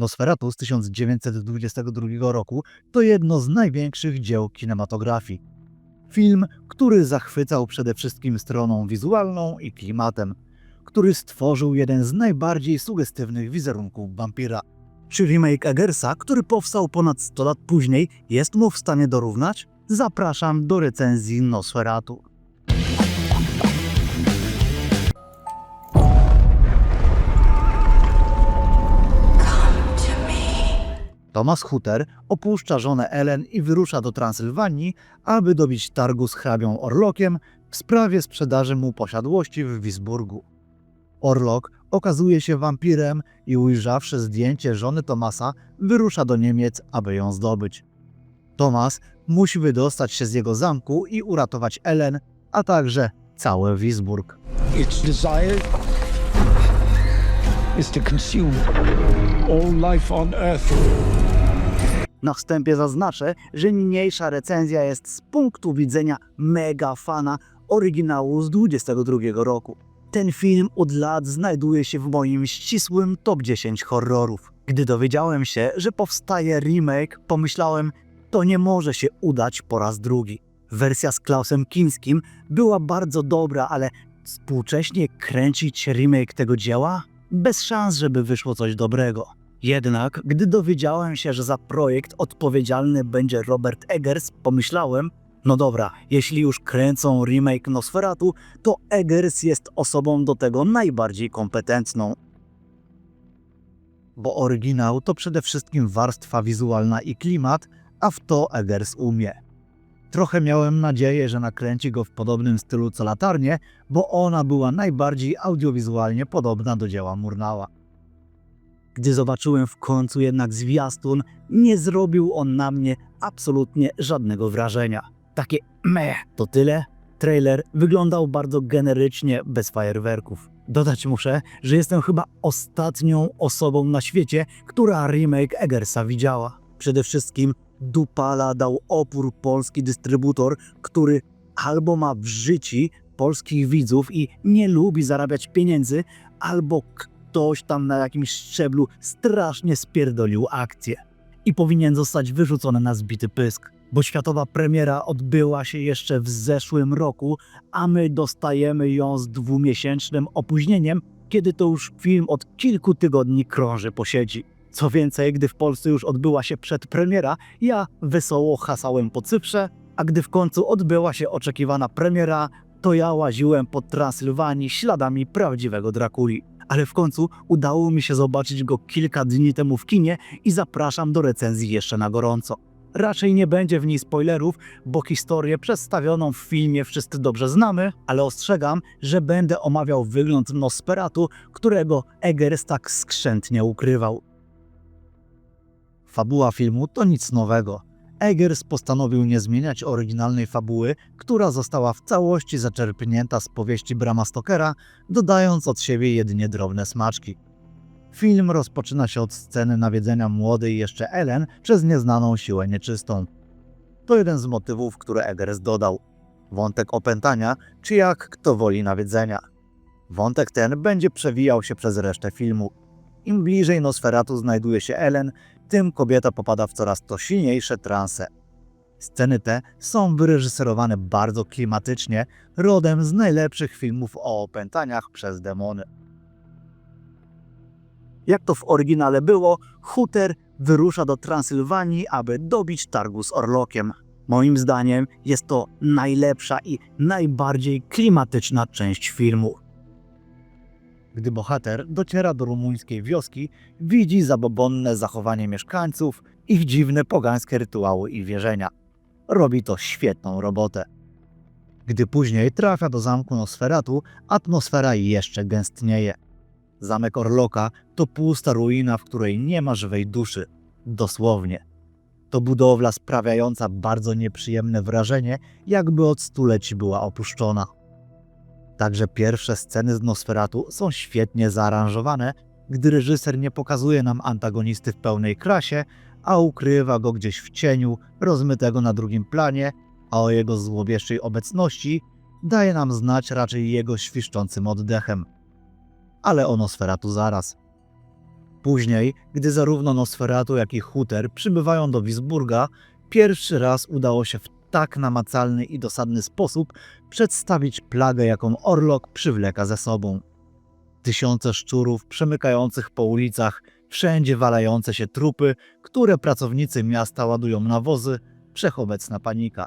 Nosferatu z 1922 roku to jedno z największych dzieł kinematografii. Film, który zachwycał przede wszystkim stroną wizualną i klimatem, który stworzył jeden z najbardziej sugestywnych wizerunków wampira. Czy remake Eggersa, który powstał ponad 100 lat później, jest mu w stanie dorównać? Zapraszam do recenzji Nosferatu. Thomas Hutter opuszcza żonę Ellen i wyrusza do Transylwanii, aby dobić targu z hrabią Orlokiem w sprawie sprzedaży mu posiadłości w Wisburgu. Orlok okazuje się wampirem i ujrzawszy zdjęcie żony Tomasa, wyrusza do Niemiec, aby ją zdobyć. Tomas musi wydostać się z jego zamku i uratować Ellen, a także cały Wisburg. Its desire is to consume all life on Earth. Na wstępie zaznaczę, że niniejsza recenzja jest z punktu widzenia mega fana oryginału z 22 roku. Ten film od lat znajduje się w moim ścisłym top 10 horrorów. Gdy dowiedziałem się, że powstaje remake, pomyślałem, to nie może się udać po raz drugi. Wersja z Klausem Kinskim była bardzo dobra, ale współcześnie kręcić remake tego dzieła? Bez szans, żeby wyszło coś dobrego. Jednak, gdy dowiedziałem się, że za projekt odpowiedzialny będzie Robert Eggers, pomyślałem, no dobra, jeśli już kręcą remake Nosferatu, to Eggers jest osobą do tego najbardziej kompetentną. Bo oryginał to przede wszystkim warstwa wizualna i klimat, a w to Eggers umie. Trochę miałem nadzieję, że nakręci go w podobnym stylu co latarnie, bo ona była najbardziej audiowizualnie podobna do dzieła Murnała. Gdy zobaczyłem w końcu jednak zwiastun, nie zrobił on na mnie absolutnie żadnego wrażenia. Takie meh, to tyle? Trailer wyglądał bardzo generycznie, bez fajerwerków. Dodać muszę, że jestem chyba ostatnią osobą na świecie, która remake Eggersa widziała. Przede wszystkim Dupala dał opór polski dystrybutor, który albo ma w życiu polskich widzów i nie lubi zarabiać pieniędzy, albo ktoś tam na jakimś szczeblu strasznie spierdolił akcję. I powinien zostać wyrzucony na zbity pysk, bo światowa premiera odbyła się jeszcze w zeszłym roku, a my dostajemy ją z dwumiesięcznym opóźnieniem, kiedy to już film od kilku tygodni krąży po sieci. Co więcej, gdy w Polsce już odbyła się przedpremiera, ja wesoło hasałem po Cyprze, a gdy w końcu odbyła się oczekiwana premiera, to ja łaziłem po Transylwanii śladami prawdziwego Drakuli. Ale w końcu udało mi się zobaczyć go kilka dni temu w kinie i zapraszam do recenzji jeszcze na gorąco. Raczej nie będzie w niej spoilerów, bo historię przedstawioną w filmie wszyscy dobrze znamy, ale ostrzegam, że będę omawiał wygląd Nosferatu, którego Eggers tak skrzętnie ukrywał. Fabuła filmu to nic nowego. Eggers postanowił nie zmieniać oryginalnej fabuły, która została w całości zaczerpnięta z powieści Brama Stokera, dodając od siebie jedynie drobne smaczki. Film rozpoczyna się od sceny nawiedzenia młodej jeszcze Ellen przez nieznaną siłę nieczystą. To jeden z motywów, które Eggers dodał. Wątek opętania, czy jak kto woli nawiedzenia. Wątek ten będzie przewijał się przez resztę filmu. Im bliżej Nosferatu znajduje się Ellen, tym kobieta popada w coraz to silniejsze transe. Sceny te są wyreżyserowane bardzo klimatycznie, rodem z najlepszych filmów o opętaniach przez demony. Jak to w oryginale było, Hutter wyrusza do Transylwanii, aby dobić targu z Orlokiem. Moim zdaniem jest to najlepsza i najbardziej klimatyczna część filmu. Gdy bohater dociera do rumuńskiej wioski, widzi zabobonne zachowanie mieszkańców, ich dziwne pogańskie rytuały i wierzenia. Robi to świetną robotę. Gdy później trafia do zamku Nosferatu, atmosfera jeszcze gęstnieje. Zamek Orloka to pusta ruina, w której nie ma żywej duszy. Dosłownie. To budowla sprawiająca bardzo nieprzyjemne wrażenie, jakby od stuleci była opuszczona. Także pierwsze sceny z Nosferatu są świetnie zaaranżowane, gdy reżyser nie pokazuje nam antagonisty w pełnej krasie, a ukrywa go gdzieś w cieniu, rozmytego na drugim planie, a o jego złowieszczej obecności daje nam znać raczej jego świszczącym oddechem. Ale o Nosferatu zaraz. Później, gdy zarówno Nosferatu, jak i Huter przybywają do Wisburga, pierwszy raz udało się w tak namacalny i dosadny sposób przedstawić plagę, jaką Orlok przywleka ze sobą. Tysiące szczurów przemykających po ulicach, wszędzie walające się trupy, które pracownicy miasta ładują na wozy, wszechobecna panika.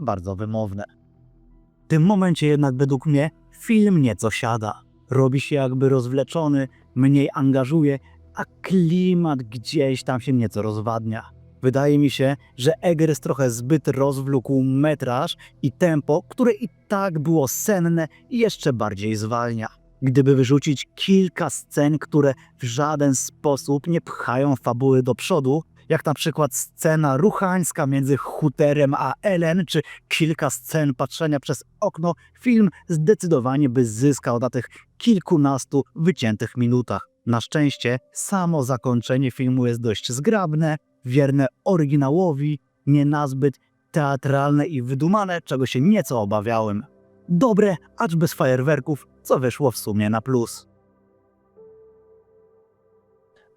Bardzo wymowne. W tym momencie jednak według mnie film nieco siada. Robi się jakby rozwleczony, mniej angażuje, a klimat gdzieś tam się nieco rozwadnia. Wydaje mi się, że Eggers trochę zbyt rozwlókł metraż i tempo, które i tak było senne jeszcze bardziej zwalnia. Gdyby wyrzucić kilka scen, które w żaden sposób nie pchają fabuły do przodu, jak na przykład scena ruchańska między Huterem a Ellen, czy kilka scen patrzenia przez okno, film zdecydowanie by zyskał na tych kilkunastu wyciętych minutach. Na szczęście samo zakończenie filmu jest dość zgrabne, wierne oryginałowi, nie nazbyt teatralne i wydumane, czego się nieco obawiałem. Dobre, acz bez fajerwerków, co wyszło w sumie na plus.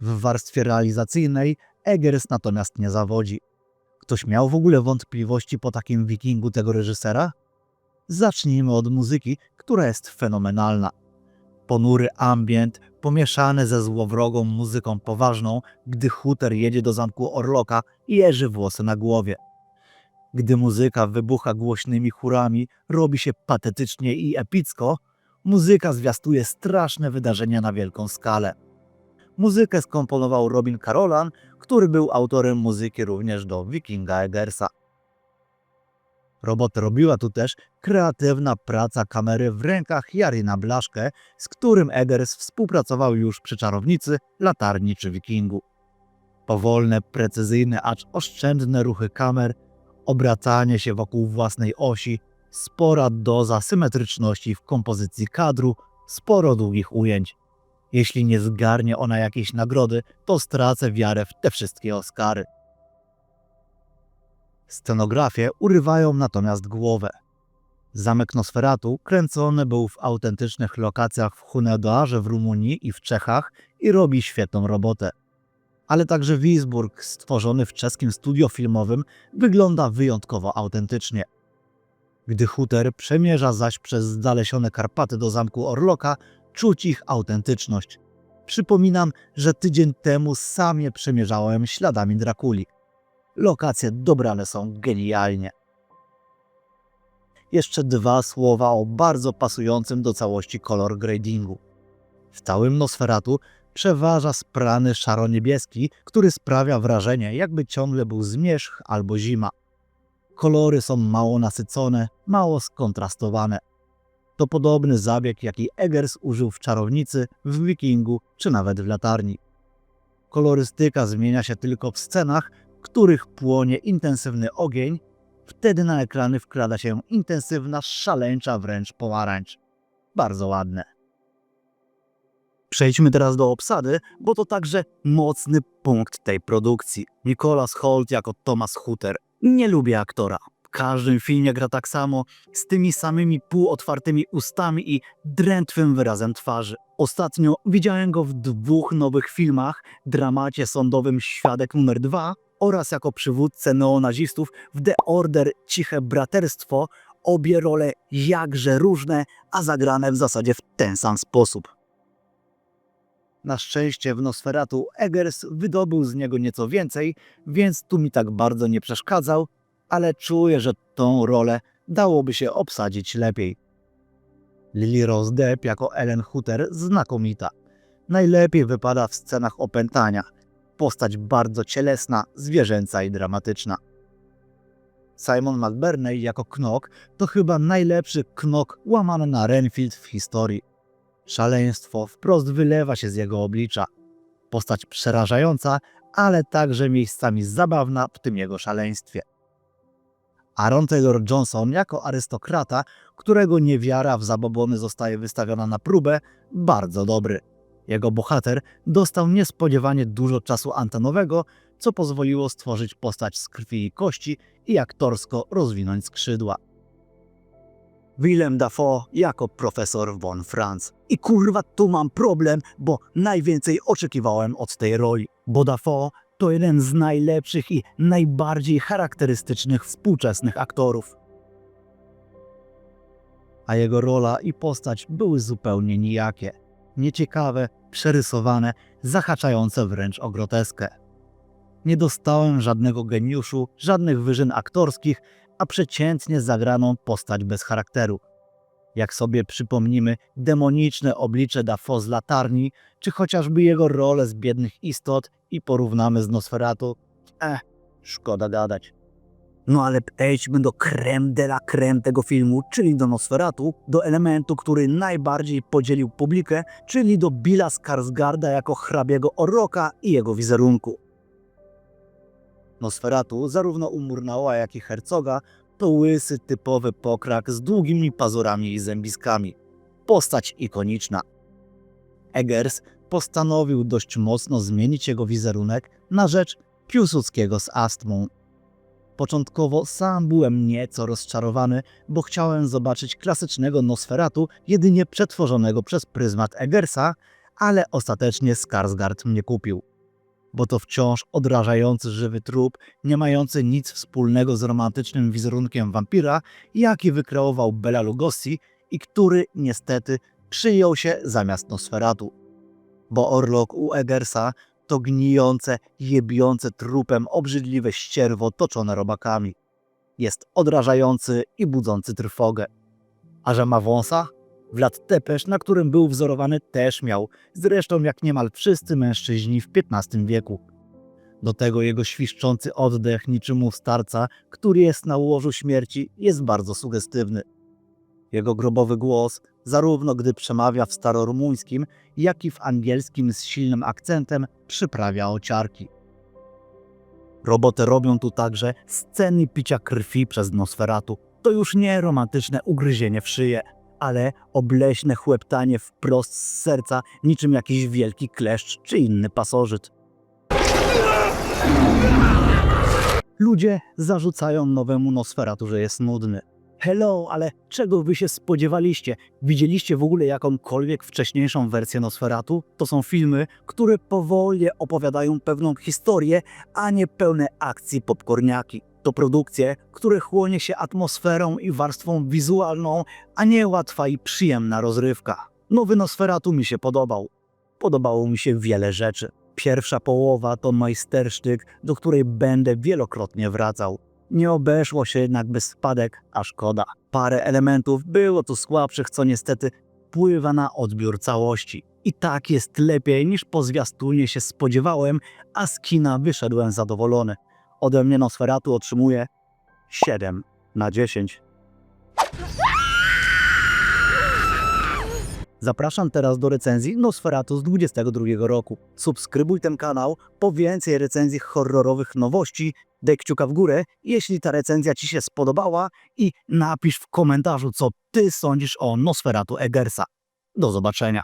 W warstwie realizacyjnej Eggers natomiast nie zawodzi. Ktoś miał w ogóle wątpliwości po takim wikingu tego reżysera? Zacznijmy od muzyki, która jest fenomenalna. Ponury ambient, pomieszany ze złowrogą muzyką poważną, gdy Huter jedzie do zamku Orloka i jeży włosy na głowie. Gdy muzyka wybucha głośnymi chórami, robi się patetycznie i epicko, muzyka zwiastuje straszne wydarzenia na wielką skalę. Muzykę skomponował Robin Carolan, który był autorem muzyki również do Wikinga Eggersa. Robotę robiła tu też kreatywna praca kamery w rękach Jarina Blaszkę, z którym Eggers współpracował już przy Czarownicy, Latarni czy Wikingu. Powolne, precyzyjne, acz oszczędne ruchy kamer, obracanie się wokół własnej osi, spora doza symetryczności w kompozycji kadru, sporo długich ujęć. Jeśli nie zgarnie ona jakiejś nagrody, to stracę wiarę w te wszystkie Oscary. Scenografie urywają natomiast głowę. Zamek Nosferatu kręcony był w autentycznych lokacjach w Hunedoarze w Rumunii i w Czechach i robi świetną robotę. Ale także Wisburg, stworzony w czeskim studio filmowym, wygląda wyjątkowo autentycznie. Gdy Huter przemierza zaś przez zdalesione Karpaty do zamku Orloka, czuć ich autentyczność. Przypominam, że tydzień temu sam je przemierzałem śladami Drakuli. Lokacje dobrane są genialnie. Jeszcze dwa słowa o bardzo pasującym do całości kolor gradingu. W całym Nosferatu przeważa sprany szaro-niebieski, który sprawia wrażenie, jakby ciągle był zmierzch albo zima. Kolory są mało nasycone, mało skontrastowane. To podobny zabieg, jaki Eggers użył w Czarownicy, w Wikingu czy nawet w Latarni. Kolorystyka zmienia się tylko w scenach, których płonie intensywny ogień, wtedy na ekrany wkrada się intensywna, szaleńcza wręcz pomarańcz. Bardzo ładne. Przejdźmy teraz do obsady, bo to także mocny punkt tej produkcji. Nicholas Holt jako Thomas Hutter. Nie lubię aktora. W każdym filmie gra tak samo, z tymi samymi półotwartymi ustami i drętwym wyrazem twarzy. Ostatnio widziałem go w dwóch nowych filmach, dramacie sądowym Świadek numer 2 oraz jako przywódcę neonazistów w The Order Ciche Braterstwo, obie role jakże różne, a zagrane w zasadzie w ten sam sposób. Na szczęście w Nosferatu Eggers wydobył z niego nieco więcej, więc tu mi tak bardzo nie przeszkadzał, ale czuję, że tą rolę dałoby się obsadzić lepiej. Lily Rose Depp jako Ellen Hutter znakomita. Najlepiej wypada w scenach opętania. Postać bardzo cielesna, zwierzęca i dramatyczna. Simon McBurney jako Knock to chyba najlepszy Knock łamany na Renfield w historii. Szaleństwo wprost wylewa się z jego oblicza. Postać przerażająca, ale także miejscami zabawna w tym jego szaleństwie. Aaron Taylor Johnson jako arystokrata, którego niewiara w zabobony zostaje wystawiona na próbę, bardzo dobry. Jego bohater dostał niespodziewanie dużo czasu antenowego, co pozwoliło stworzyć postać z krwi i kości i aktorsko rozwinąć skrzydła. Willem Dafoe jako profesor von Franz. I kurwa, tu mam problem, bo najwięcej oczekiwałem od tej roli, bo Dafoe to jeden z najlepszych i najbardziej charakterystycznych współczesnych aktorów. A jego rola i postać były zupełnie nijakie. Nieciekawe, przerysowane, zahaczające wręcz o groteskę. Nie dostałem żadnego geniuszu, żadnych wyżyn aktorskich, a przeciętnie zagraną postać bez charakteru. Jak sobie przypomnimy demoniczne oblicze Dafoe z latarni, czy chociażby jego rolę z biednych istot i porównamy z Nosferatu, eh, szkoda gadać. No ale przejdźmy do creme de la creme tego filmu, czyli do Nosferatu, do elementu, który najbardziej podzielił publikę, czyli do Billa Skarsgarda jako hrabiego Oroka i jego wizerunku. Nosferatu, zarówno u Murnau'a, jak i Herzoga, to łysy, typowy pokrak z długimi pazurami i zębiskami. Postać ikoniczna. Eggers postanowił dość mocno zmienić jego wizerunek na rzecz Piłsudskiego z astmą. Początkowo sam byłem nieco rozczarowany, bo chciałem zobaczyć klasycznego Nosferatu, jedynie przetworzonego przez pryzmat Eggersa, ale ostatecznie Skarsgård mnie kupił bo to wciąż odrażający żywy trup, nie mający nic wspólnego z romantycznym wizerunkiem wampira, jaki wykreował Bela Lugosi i który niestety przyjął się zamiast Nosferatu. Bo Orlok u Eggersa to gnijące, jebiące trupem obrzydliwe ścierwo toczone robakami. Jest odrażający i budzący trwogę. A że ma wąsa? Wlad Tepesz, na którym był wzorowany, też miał, zresztą jak niemal wszyscy mężczyźni w XV wieku. Do tego jego świszczący oddech niczym u starca, który jest na łożu śmierci, jest bardzo sugestywny. Jego grobowy głos, zarówno gdy przemawia w starorumuńskim, jak i w angielskim z silnym akcentem, przyprawia ociarki. Robotę robią tu także sceny picia krwi przez Nosferatu. To już nie romantyczne ugryzienie w szyję ale obleśne chłeptanie wprost z serca, niczym jakiś wielki kleszcz czy inny pasożyt. Ludzie zarzucają nowemu Nosferatu, że jest nudny. Hello, ale czego wy się spodziewaliście? Widzieliście w ogóle jakąkolwiek wcześniejszą wersję Nosferatu? To są filmy, które powoli opowiadają pewną historię, a nie pełne akcji popcorniaki. To produkcje, które chłonie się atmosferą i warstwą wizualną, a nie łatwa i przyjemna rozrywka. Nowy Nosferatu mi się podobał. Podobało mi się wiele rzeczy. Pierwsza połowa to majstersztyk, do której będę wielokrotnie wracał. Nie obeszło się jednak bez spadek, a szkoda. Parę elementów było tu słabszych, co niestety wpływa na odbiór całości. I tak jest lepiej niż po zwiastunie się spodziewałem, a z kina wyszedłem zadowolony. Ode mnie Nosferatu otrzymuje 7 na 10. Zapraszam teraz do recenzji Nosferatu z 22 roku. Subskrybuj ten kanał po więcej recenzji horrorowych nowości. Daj kciuka w górę, jeśli ta recenzja Ci się spodobała i napisz w komentarzu, co Ty sądzisz o Nosferatu Eggersa. Do zobaczenia.